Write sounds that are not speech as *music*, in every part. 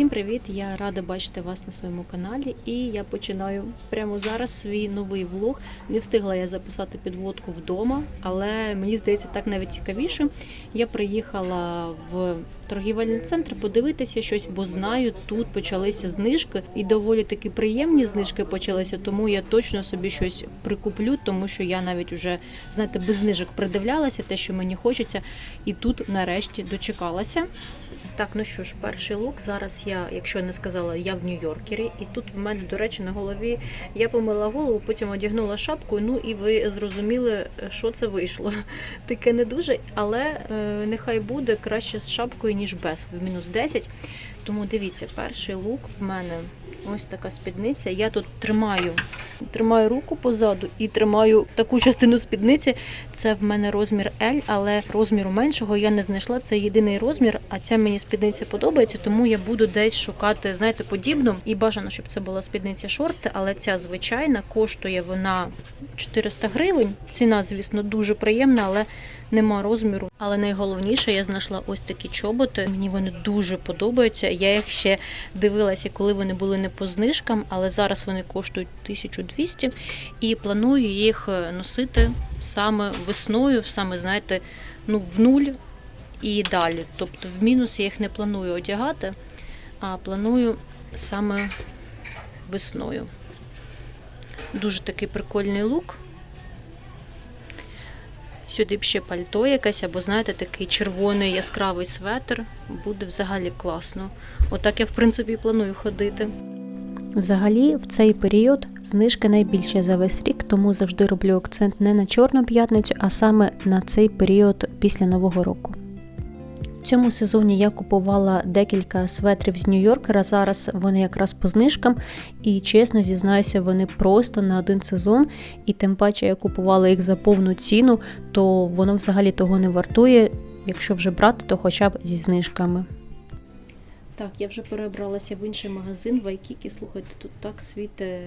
Всім привіт! Я рада бачити вас на своєму каналі, і я починаю прямо зараз свій новий влог. Не встигла я записати підводку вдома, але мені здається, так навіть цікавіше. Я приїхала в торгівельний центр подивитися щось, бо знаю, тут почалися знижки, і доволі таки приємні знижки почалися. Тому я точно собі щось прикуплю, тому що я навіть уже знаєте без знижок придивлялася, те, що мені хочеться, і тут нарешті дочекалася. Так, ну що ж, перший лук. Зараз я, якщо я не сказала, я в Нью-Йоркері, і тут в мене, до речі, на голові я помила голову, потім одягнула шапку. Ну і ви зрозуміли, що це вийшло. *laughs* Таке не дуже, але е, нехай буде краще з шапкою, ніж без. В мінус 10. Тому дивіться, перший лук в мене ось така спідниця. Я тут тримаю, тримаю руку позаду і тримаю таку частину спідниці. Це в мене розмір L, але розміру меншого я не знайшла. Це єдиний розмір, а ця мені спідниця подобається, тому я буду десь шукати, знаєте, подібну. І бажано, щоб це була спідниця шорти, але ця звичайна коштує вона 400 гривень. Ціна, звісно, дуже приємна, але нема розміру. Але найголовніше, я знайшла ось такі чоботи. Мені вони дуже подобаються. Я їх ще дивилася, коли вони були не по знижкам, але зараз вони коштують 1200 і планую їх е, носити саме весною, саме знаєте, ну в нуль і далі. Тобто в мінус я їх не планую одягати, а планую саме весною. Дуже такий прикольний лук. Сюди б ще пальто якесь, або, знаєте, такий червоний яскравий светр. Буде взагалі класно. Отак я, в принципі, планую ходити. Взагалі, в цей період знижки найбільше за весь рік, тому завжди роблю акцент не на Чорну п'ятницю, а саме на цей період після Нового року. В цьому сезоні я купувала декілька светрів з Нью-Йоркера. Зараз вони якраз по знижкам, і чесно зізнаюся, вони просто на один сезон. І тим паче я купувала їх за повну ціну, то воно взагалі того не вартує. Якщо вже брати, то хоча б зі знижками. Так, я вже перебралася в інший магазин в Айкікі. Слухайте, тут так світе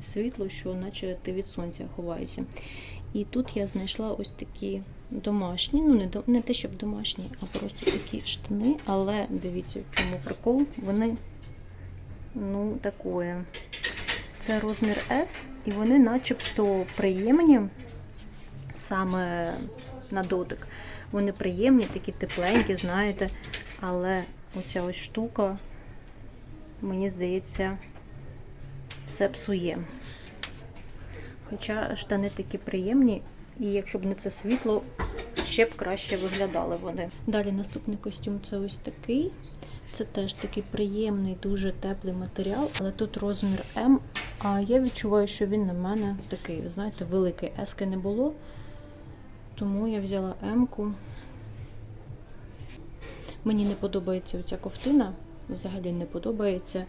світло, що наче ти від сонця ховаєшся. І тут я знайшла ось такі домашні, ну не не те, щоб домашні, а просто такі штани. Але дивіться, в чому прикол. Вони ну такое. Це розмір S, і вони начебто приємні саме на дотик. Вони приємні, такі тепленькі, знаєте, але оця ось штука, мені здається, все псує. Хоча штани такі приємні, і якщо б не це світло, ще б краще виглядали вони. Далі наступний костюм це ось такий. Це теж такий приємний, дуже теплий матеріал, але тут розмір М. А я відчуваю, що він на мене такий, знаєте, великий. Ески не було. Тому я взяла М-ку. Мені не подобається оця ковтина, взагалі не подобається.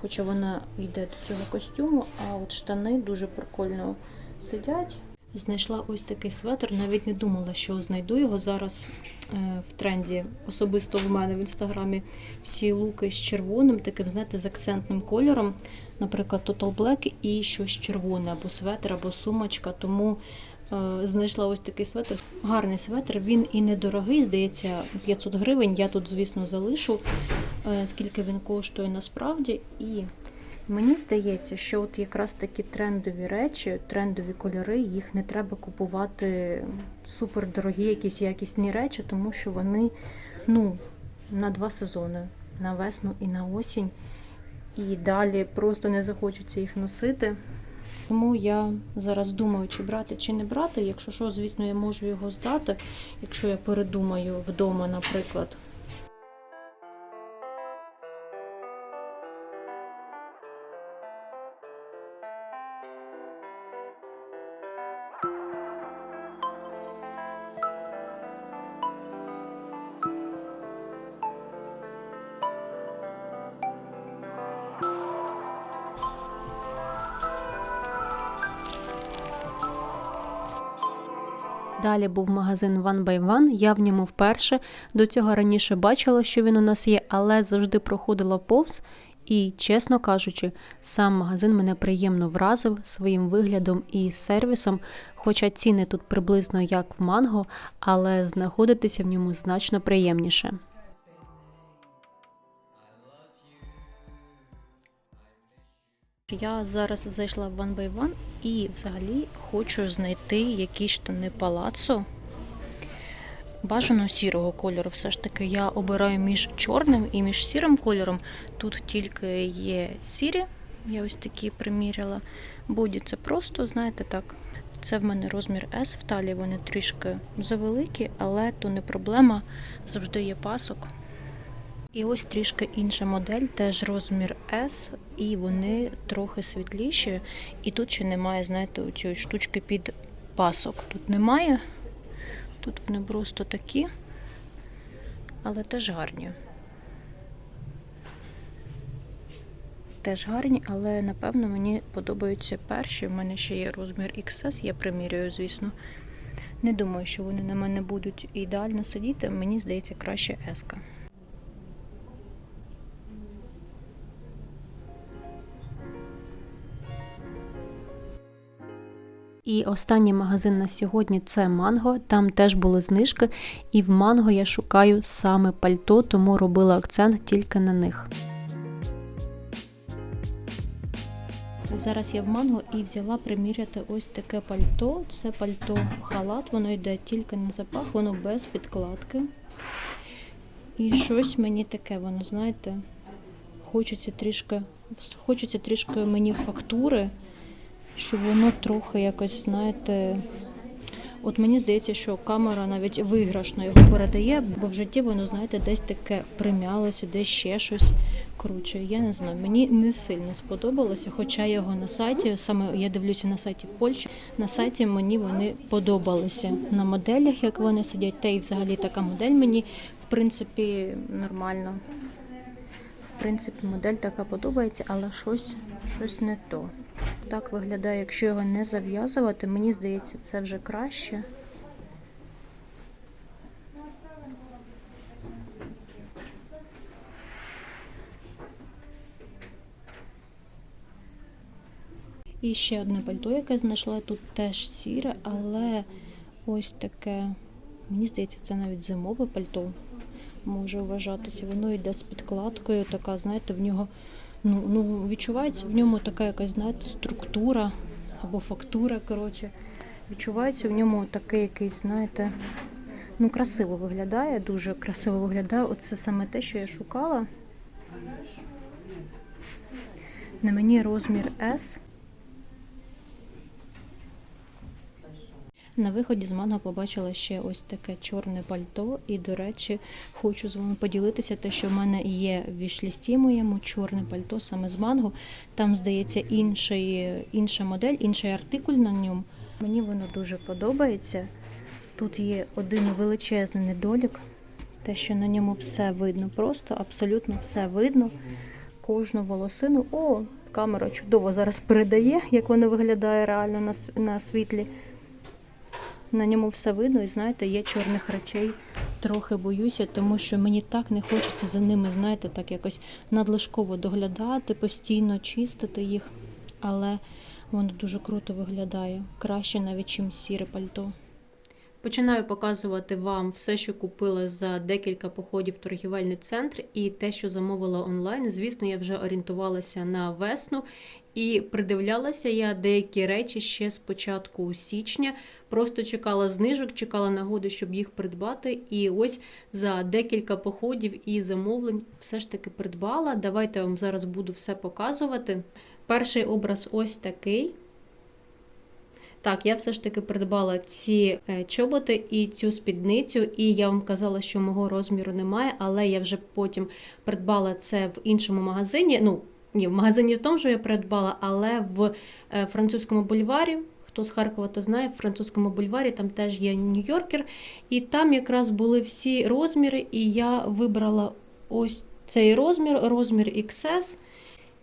Хоча вона йде до цього костюму, а от штани дуже прикольно сидять. Знайшла ось такий светр, навіть не думала, що знайду його. Зараз е, в тренді особисто в мене в інстаграмі всі луки з червоним, таким, знаєте, з акцентним кольором. Наприклад, Total Black і щось червоне, або светр, або сумочка. Тому знайшла ось такий светр. Гарний светр, він і недорогий, здається, 500 гривень. Я тут, звісно, залишу, е, скільки він коштує насправді. І Мені здається, що от якраз такі трендові речі, трендові кольори, їх не треба купувати супердорогі, якісь якісні речі, тому що вони ну, на два сезони, на весну і на осінь. І далі просто не захочеться їх носити. Тому я зараз думаю, чи брати, чи не брати. Якщо що, звісно, я можу його здати, якщо я передумаю вдома, наприклад. Далі був магазин One by One, я в ньому вперше. До цього раніше бачила, що він у нас є, але завжди проходила повз. І, чесно кажучи, сам магазин мене приємно вразив своїм виглядом і сервісом, хоча ціни тут приблизно як в манго, але знаходитися в ньому значно приємніше. Я зараз зайшла в One by One і взагалі хочу знайти якісь штани палацо. Бажано сірого кольору. Все ж таки я обираю між чорним і між сірим кольором. Тут тільки є сірі, я ось такі приміряла. Боді це просто, знаєте, так. Це в мене розмір S в талії, вони трішки завеликі, але то не проблема. Завжди є пасок. І ось трішки інша модель, теж розмір S, і вони трохи світліші. І тут ще немає, знаєте, цієї штучки під пасок. Тут немає. Тут вони просто такі, але теж гарні. Теж гарні, але напевно мені подобаються перші. У мене ще є розмір XS, я примірюю, звісно. Не думаю, що вони на мене будуть ідеально сидіти. Мені здається, краще S. І останній магазин на сьогодні це Манго. Там теж були знижки, і в Манго я шукаю саме пальто, тому робила акцент тільки на них. Зараз я в манго і взяла приміряти ось таке пальто. Це пальто халат, воно йде тільки на запах, воно без підкладки. І щось мені таке, воно, знаєте, хочеться трішки, хочеться трішки мені фактури, щоб воно трохи якось, знаєте. От мені здається, що камера навіть виграшно його передає, бо в житті воно, знаєте, десь таке прим'ялося, десь ще щось. Коротше, я не знаю, мені не сильно сподобалося, хоча його на сайті, саме я дивлюся на сайті в Польщі, на сайті мені вони подобалися на моделях, як вони сидять, та й взагалі така модель мені, в принципі, нормально. В принципі, модель така подобається, але щось, щось не то. Так виглядає, якщо його не зав'язувати, мені здається, це вже краще. І ще одне пальто, яке знайшла тут теж сіре, але ось таке, мені здається, це навіть зимове пальто може вважатися. Воно йде з підкладкою, така, знаєте, в нього ну, ну, відчувається в ньому така якась, знаєте, структура або фактура, коротше. Відчувається в ньому такий якийсь, знаєте, ну, красиво виглядає, дуже красиво виглядає. Оце саме те, що я шукала. На мені розмір S. На виході з манго побачила ще ось таке чорне пальто. І, до речі, хочу з вами поділитися, те, що в мене є в вішлісті моєму чорне пальто саме з манго. Там, здається, інший, інша модель, інший артикуль на ньому. Мені воно дуже подобається. Тут є один величезний недолік, те, що на ньому все видно, просто абсолютно все видно. Кожну волосину. О, камера чудово зараз передає, як воно виглядає реально на, світлі. На ньому все видно, і знаєте, є чорних речей. Трохи боюся, тому що мені так не хочеться за ними, знаєте, так якось надлишково доглядати, постійно чистити їх. Але воно дуже круто виглядає. Краще навіть, чим сіре пальто. Починаю показувати вам все, що купила за декілька походів в торгівельний центр, і те, що замовила онлайн. Звісно, я вже орієнтувалася на весну і придивлялася я деякі речі ще з початку січня. Просто чекала знижок, чекала нагоди, щоб їх придбати. І ось за декілька походів і замовлень все ж таки придбала. Давайте вам зараз буду все показувати. Перший образ ось такий. Так, я все ж таки придбала ці е, чоботи і цю спідницю, і я вам казала, що мого розміру немає, але я вже потім придбала це в іншому магазині. Ну, ні, в магазині в тому, що я придбала, але в е, французькому бульварі. Хто з Харкова, то знає, в французькому бульварі там теж є Нью-Йоркер, і там якраз були всі розміри, і я вибрала ось цей розмір, розмір XS.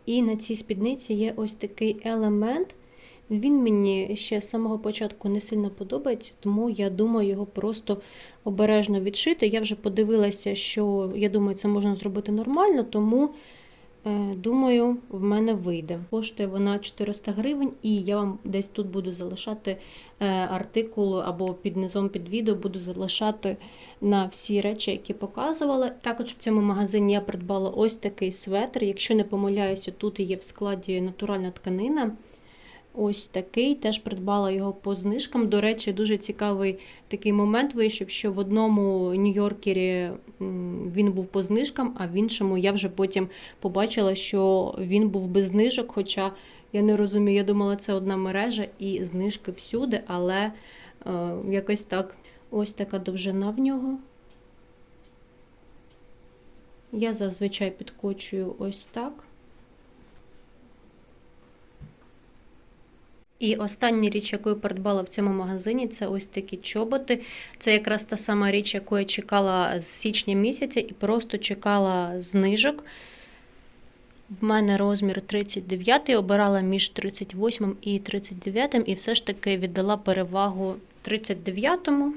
І на цій спідниці є ось такий елемент. Він мені ще з самого початку не сильно подобається, тому я думаю його просто обережно відшити. Я вже подивилася, що я думаю, це можна зробити нормально, тому Думаю, в мене вийде. Коштує вона 400 гривень, і я вам десь тут буду залишати е, артикул або під низом під відео буду залишати на всі речі, які показувала. Також в цьому магазині я придбала ось такий светр. Якщо не помиляюся, тут є в складі натуральна тканина. Ось такий, теж придбала його по знижкам. До речі, дуже цікавий такий момент вийшов, що в одному Нью-Йоркері він був по знижкам, а в іншому я вже потім побачила, що він був без знижок. Хоча я не розумію, я думала, це одна мережа і знижки всюди, але е, якось так. Ось така довжина в нього. Я зазвичай підкочую ось так. І остання річ, яку я придбала в цьому магазині, це ось такі чоботи. Це якраз та сама річ, яку я чекала з січня місяця, і просто чекала знижок. В мене розмір 39, обирала між 38 і 39, і все ж таки віддала перевагу 39-му.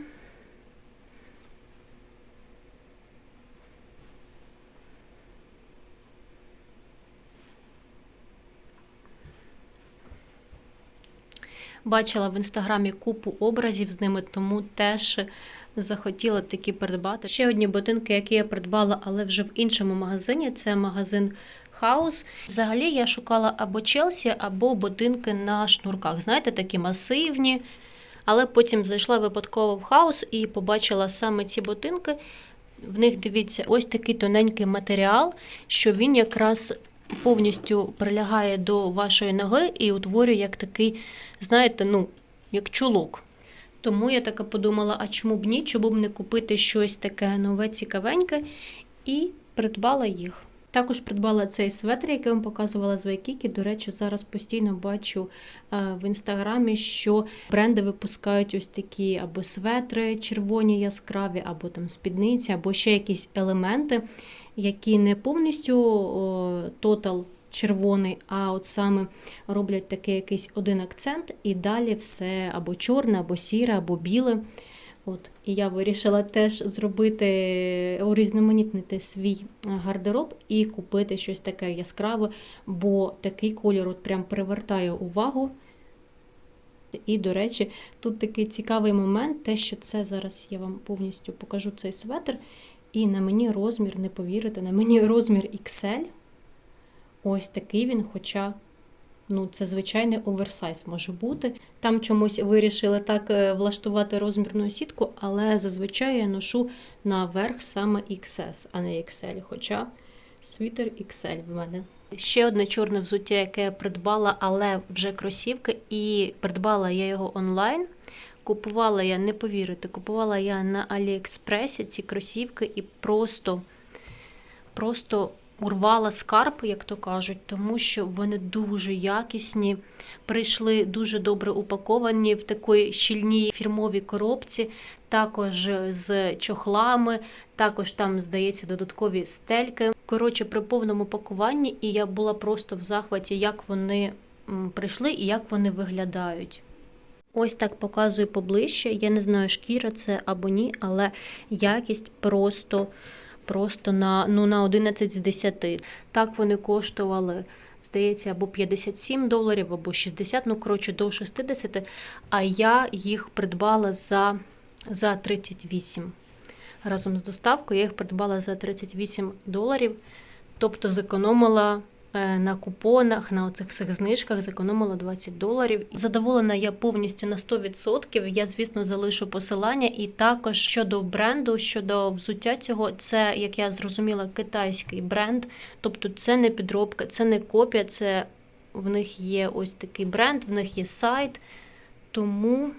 Бачила в інстаграмі купу образів з ними, тому теж захотіла такі придбати. Ще одні ботинки, які я придбала, але вже в іншому магазині. Це магазин Хаус. Взагалі я шукала або Челсі, або ботинки на шнурках. Знаєте, такі масивні. Але потім зайшла випадково в хаус і побачила саме ці ботинки. В них дивіться, ось такий тоненький матеріал, що він якраз повністю прилягає до вашої ноги і утворює як такий, знаєте, ну, як чулок. Тому я така подумала, а чому б ні, чому б не купити щось таке нове, цікавеньке, і придбала їх. Також придбала цей светр, який вам показувала з Вайкіки. До речі, зараз постійно бачу е, в інстаграмі, що бренди випускають ось такі або светри червоні яскраві, або там спідниці, або ще якісь елементи, які не повністю тотал червоний, а от саме роблять такий якийсь один акцент, і далі все або чорне, або сіре, або біле. От, і я вирішила теж зробити, урізноманітнити свій е, гардероб і купити щось таке яскраве, бо такий кольор от прям привертає увагу. І, до речі, тут такий цікавий момент, те, що це зараз я вам повністю покажу цей светр. І на мені розмір, не повірите, на мені *laughs* розмір XL. Ось такий він, хоча ну, це звичайний оверсайз може бути. Там чомусь вирішили так е, влаштувати розмірну сітку, але зазвичай я ношу наверх саме XS, а не XL. Хоча світер XL в мене. Ще одне чорне взуття, яке я придбала, але вже кросівки, і придбала я його онлайн. Купувала я, не повірите, купувала я на Аліекспресі ці кросівки і просто, просто урвала скарб, як то кажуть, тому що вони дуже якісні, прийшли дуже добре упаковані в такій щільній фірмовій коробці, також з чохлами, також там, здається, додаткові стельки. Коротше, при повному пакуванні, і я була просто в захваті, як вони прийшли і як вони виглядають. Ось так показую поближче. Я не знаю, шкіра це або ні, але якість просто, просто на, ну, на 11 з 10. Так вони коштували, здається, або 57 доларів, або 60, ну, коротше, до 60, а я їх придбала за, за 38. Разом з доставкою я їх придбала за 38 доларів, тобто зекономила на купонах, на оцих всіх знижках зекономила 20 доларів. Задоволена я повністю на 100%. Я, звісно, залишу посилання. І також щодо бренду, щодо взуття цього, це, як я зрозуміла, китайський бренд. Тобто це не підробка, це не копія, це в них є ось такий бренд, в них є сайт. Тому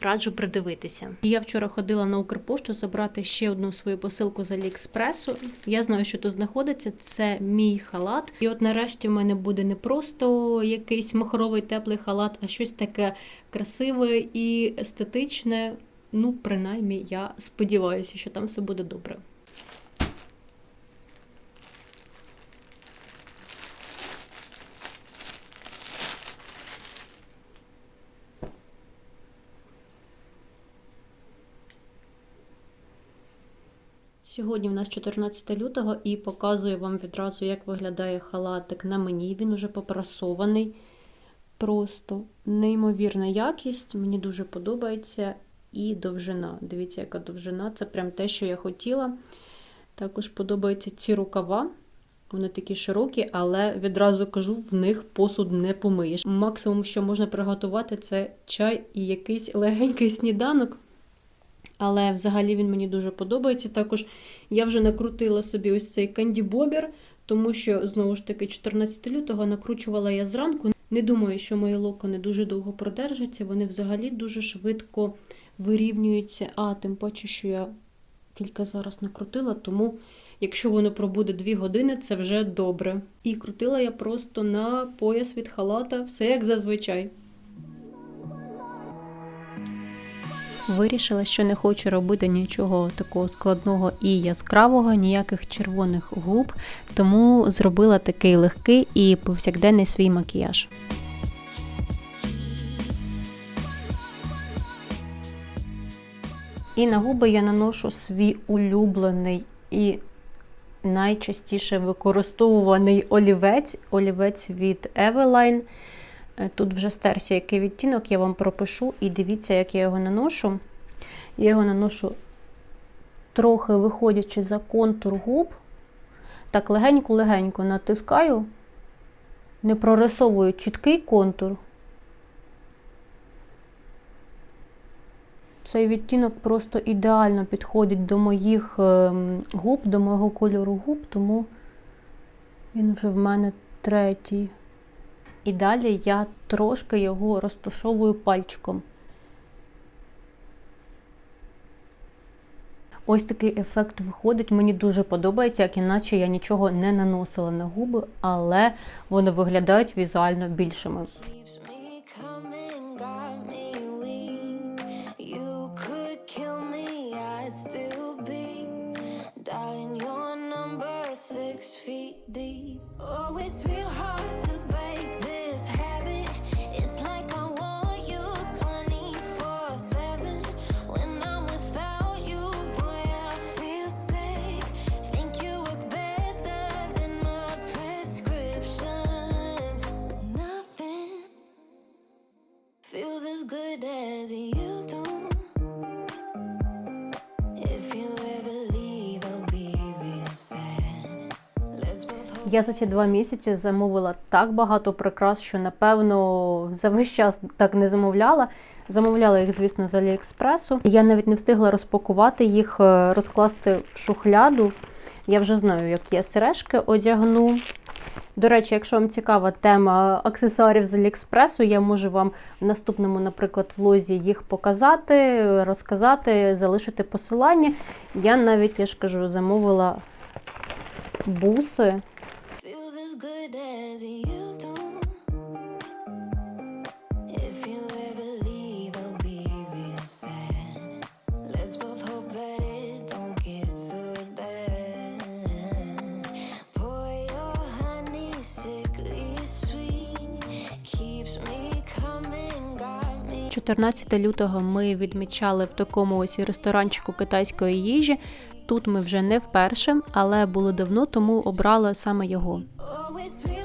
раджу придивитися. Я вчора ходила на Укрпошту забрати ще одну свою посилку з Аліекспресу. Я знаю, що тут знаходиться. Це мій халат. І от нарешті в мене буде не просто якийсь махровий теплий халат, а щось таке красиве і естетичне. Ну, принаймні, я сподіваюся, що там все буде добре. Сьогодні в нас 14 лютого і показую вам відразу, як виглядає халатик на мені. Він уже попрасований. Просто неймовірна якість. Мені дуже подобається. І довжина. Дивіться, яка довжина. Це прям те, що я хотіла. Також подобаються ці рукава. Вони такі широкі, але відразу кажу, в них посуд не помиєш. Максимум, що можна приготувати, це чай і якийсь легенький сніданок. Але взагалі він мені дуже подобається. Також я вже накрутила собі ось цей кандібобір, тому що, знову ж таки, 14 лютого накручувала я зранку. Не думаю, що мої локони дуже довго продержаться. Вони взагалі дуже швидко вирівнюються. А тим паче, що я тільки зараз накрутила, тому якщо воно пробуде 2 години, це вже добре. І крутила я просто на пояс від халата, все як зазвичай. Вирішила, що не хочу робити нічого такого складного і яскравого, ніяких червоних губ, тому зробила такий легкий і повсякденний свій макіяж. І на губи я наношу свій улюблений і найчастіше використовуваний олівець, олівець від Eveline. Е, Тут вже стерся який відтінок, я вам пропишу, і дивіться, як я його наношу. Я його наношу трохи виходячи за контур губ. Так, легенько-легенько натискаю, не прорисовую чіткий контур. Цей відтінок просто ідеально підходить до моїх ем, губ, до мого кольору губ, тому він вже в мене третій. І далі я трошки його розтушовую пальчиком. Ось такий ефект виходить. Мені дуже подобається, як іначе я нічого не наносила на губи, але вони виглядають візуально більшими. Я за ці два місяці замовила так багато прикрас, що напевно за весь час так не замовляла. Замовляла їх, звісно, з Аліекспресу. Я навіть не встигла розпакувати їх, е, розкласти в шухляду. Я вже знаю, як я сережки одягну. До речі, якщо вам цікава тема аксесуарів з Аліекспресу, я можу вам в наступному, наприклад, влозі їх показати, розказати, залишити посилання. Я навіть, я ж кажу, замовила буси. Good as you do. If you ever leave, I'll be real sad. Let's both hope that it don't get so bad. Pour your honey, sickly sweet. Keeps me coming, got me 14 лютого ми відмічали в такому ось ресторанчику китайської їжі. Тут ми вже не вперше, але було давно, тому обрала саме його. always sweet.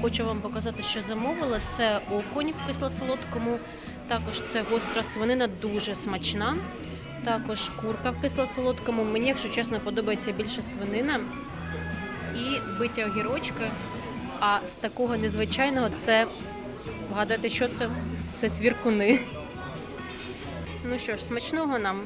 Хочу вам показати, що замовила. Це окунь в кисло-солодкому. Також це гостра свинина, дуже смачна. Також курка в кисло-солодкому. Мені, якщо чесно, подобається більше свинина. І биті огірочки. А з такого незвичайного це вгадати, що це? Це цвіркуни. Ну що ж, смачного нам.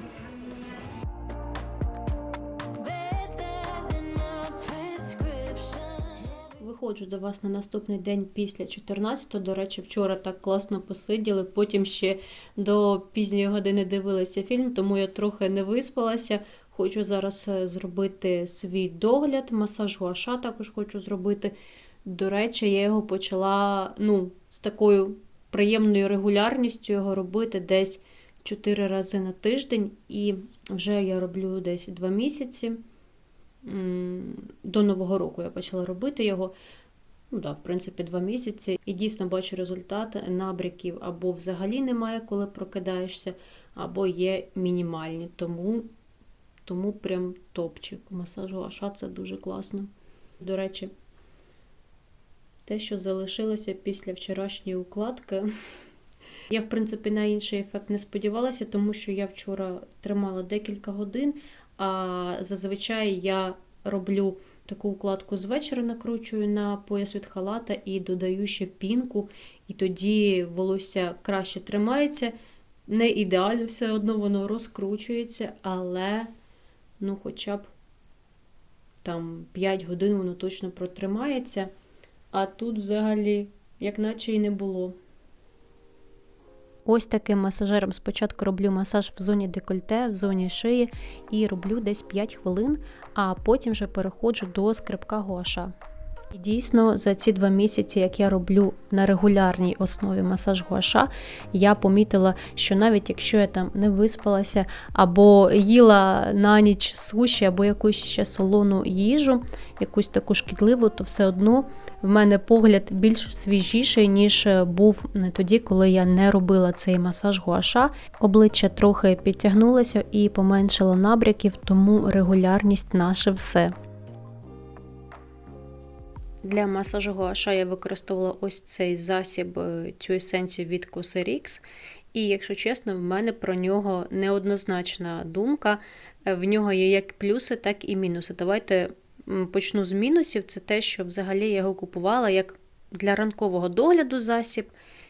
Виходжу до вас на наступний день після 14 До речі, вчора так класно посиділи. Потім ще до пізньої години дивилися фільм, тому я трохи не виспалася. Хочу зараз е, зробити свій догляд, масаж гуаша також хочу зробити. До речі, я його почала ну, з такою приємною регулярністю його робити десь 4 рази на тиждень, і вже я роблю десь 2 місяці. До Нового року я почала робити його. Ну, да, в принципі, 2 місяці. І дійсно бачу результати набряків або взагалі немає, коли прокидаєшся, або є мінімальні. Тому, тому прям топчик. Масажу Аша це дуже класно. До речі, те, що залишилося після вчорашньої укладки. Я, в принципі, на інший ефект не сподівалася, тому що я вчора тримала декілька годин, а зазвичай я роблю таку укладку з вечора, накручую на пояс від халата і додаю ще пінку, і тоді волосся краще тримається. Не ідеально, все одно воно розкручується, але ну, хоча б там 5 годин воно точно протримається. А тут взагалі, як наче і не було. Ось таким масажером спочатку роблю масаж в зоні декольте, в зоні шиї і роблю десь 5 хвилин, а потім вже переходжу до скрипка гуаша. І дійсно, за ці два місяці, як я роблю на регулярній основі масаж гуаша, я помітила, що навіть якщо я там не виспалася, або їла на ніч суші, або якусь ще солону їжу, якусь таку шкідливу, то все одно в мене погляд більш свіжіший, ніж був тоді, коли я не робила цей масаж гуаша. Обличчя трохи підтягнулося і поменшало набряків, тому регулярність наше все. Для масажу гуаша я використовувала ось цей засіб, е, цю есенцію від Cosrx. І, якщо чесно, в мене про нього неоднозначна думка. Е, В нього є як плюси, так і мінуси. Давайте почну з мінусів. Це те, що взагалі я його купувала як для ранкового догляду засіб,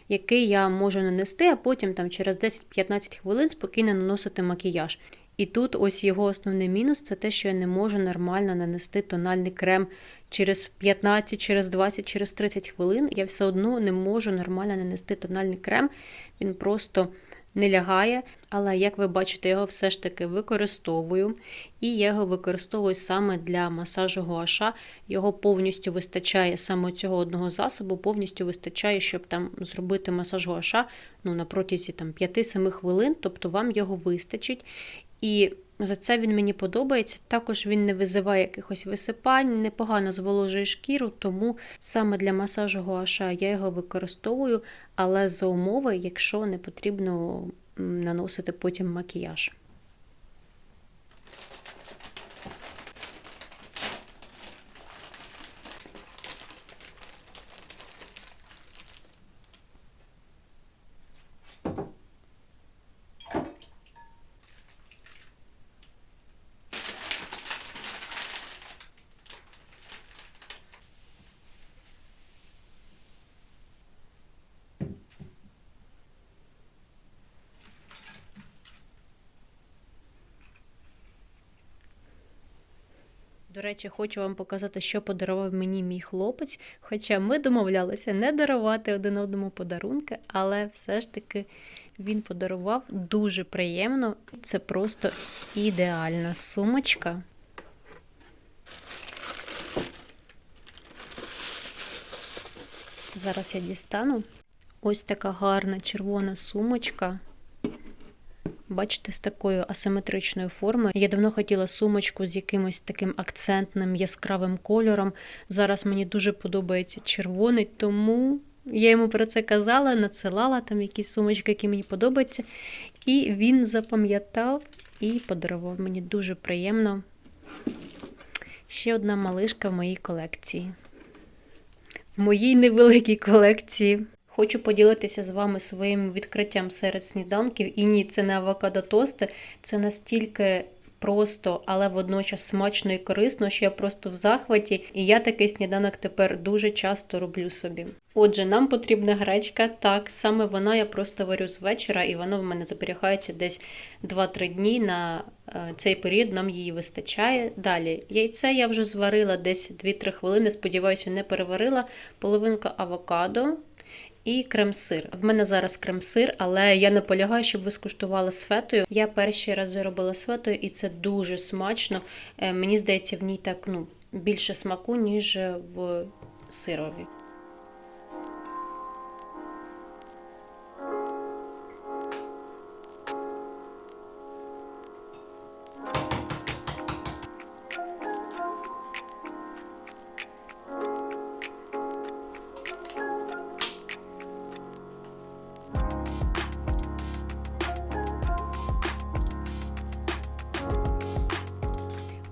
який я можу нанести, а потім там через 10-15 хвилин спокійно наносити макіяж. І тут ось його основний мінус це те, що я не можу нормально нанести тональний крем через 15, через 20, через 30 хвилин. Я все одно не можу нормально нанести тональний крем. Він просто не лягає. Але, як ви бачите, його все ж таки використовую. І я його використовую саме для масажу гуаша. Його повністю вистачає саме цього одного засобу, повністю вистачає, щоб там зробити масаж гуаша ну, на протязі там, 5-7 хвилин, тобто вам його вистачить. І за це він мені подобається. Також він не визиває якихось висипань, непогано зволожує шкіру, тому саме для масажу гуаша я його використовую, але за умови, якщо не потрібно наносити потім макіяж. До речі, хочу вам показати, що подарував мені мій хлопець. Хоча ми домовлялися не дарувати один одному подарунки, але все ж таки він подарував дуже приємно. Це просто ідеальна сумочка. Зараз я дістану. Ось така гарна червона сумочка. Бачите, з такою асиметричною формою. Я давно хотіла сумочку з якимось таким акцентним яскравим кольором. Зараз мені дуже подобається червоний, тому я йому про це казала, надсилала там якісь сумочки, які мені подобаються. І він запам'ятав і подарував мені дуже приємно. Ще одна малишка в моїй колекції. В моїй невеликій колекції. Хочу поділитися з вами своїм відкриттям серед сніданків. І ні, це не авокадо тости, це настільки просто, але водночас смачно і корисно, що я просто в захваті, і я такий сніданок тепер дуже часто роблю собі. Отже, нам потрібна гречка. Так, саме вона я просто варю з вечора, і воно в мене зберігається десь 2-3 дні. На е, цей період нам її вистачає. Далі яйце я вже зварила десь 2-3 хвилини. Сподіваюся, не переварила. Половинка авокадо. І крем-сир. В мене зараз крем-сир, але я наполягаю, щоб ви скуштували з фетою. Я перші рази робила з фетою, і це дуже смачно. Е, Мені здається, в ній так ну, більше смаку, ніж в сирові.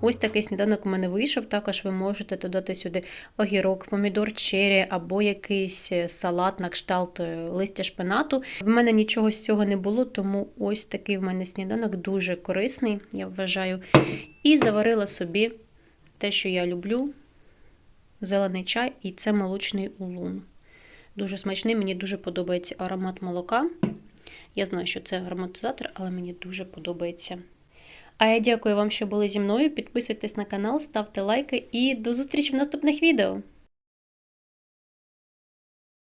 Ось такий сніданок у мене вийшов. Також ви можете додати сюди огірок, помідор черрі або якийсь е, салат на кшталт е, листя шпинату. В мене нічого з цього не було, тому ось такий в мене сніданок дуже корисний, я вважаю. І заварила собі те, що я люблю: зелений чай, і це молочний улун. Дуже смачний, мені дуже подобається аромат молока. Я знаю, що це ароматизатор, але мені дуже подобається. А я дякую вам, що були зі мною. Підписуйтесь на канал, ставте лайки і до зустрічі в наступних відео.